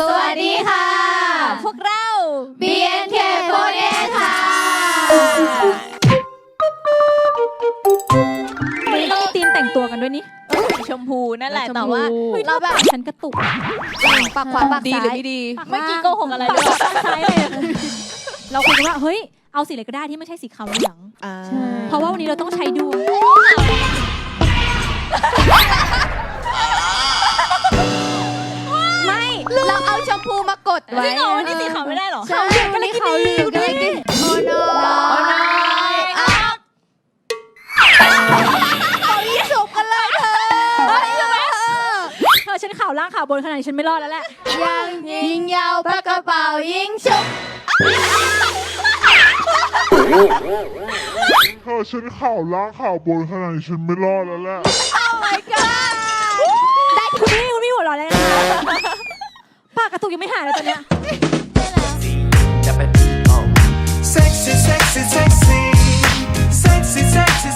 สวัสดีค่ะ พวกเรา BNK48 ค่ะวันนี้ต้องมีธีมแต่งตัวกันด้วยนี่สีชมพูนั่นแหละชมพูแต่ว่าเราแบบฉันกระตุกปากขวาปากดีซ้าหรือยไม่ดี เมื่อกี้โกหกอะไรด้วยข้างซ้ายเลยอะเราคุยกันว่าเฮ้ยเอาสีอะไรก็ได้ที่ไม่ใช่สีขาวเหลืองอ่าเพราะว่าวันนี้เราต้องใช้ดวง เราเอาชมพูมากดจไว้ริงเหรอวันนี้สีขาวไม่ได้เหรอ ใช่วันนี้เขาวเหลืองกันเลยดิโอ้น้อยอะเขายี่สุกกันเลยเธอเธอฉันข่าวล่างข่าวบนขนาดนี้ฉันไม่รอดแล้วแหละ ยังยิงยาวปากกระเป๋ายิงชุบเธอฉันข่าวล่างข่าวบนขนาดนี้ฉันไม่รอดแล้วแหละได้คุณพี่คุณพี่หัวเร้อนแล้วนะคะ ถูกยังไม่หายเลยตอนเนี้ย Sexy, sexy, sexy. Sexy, sexy,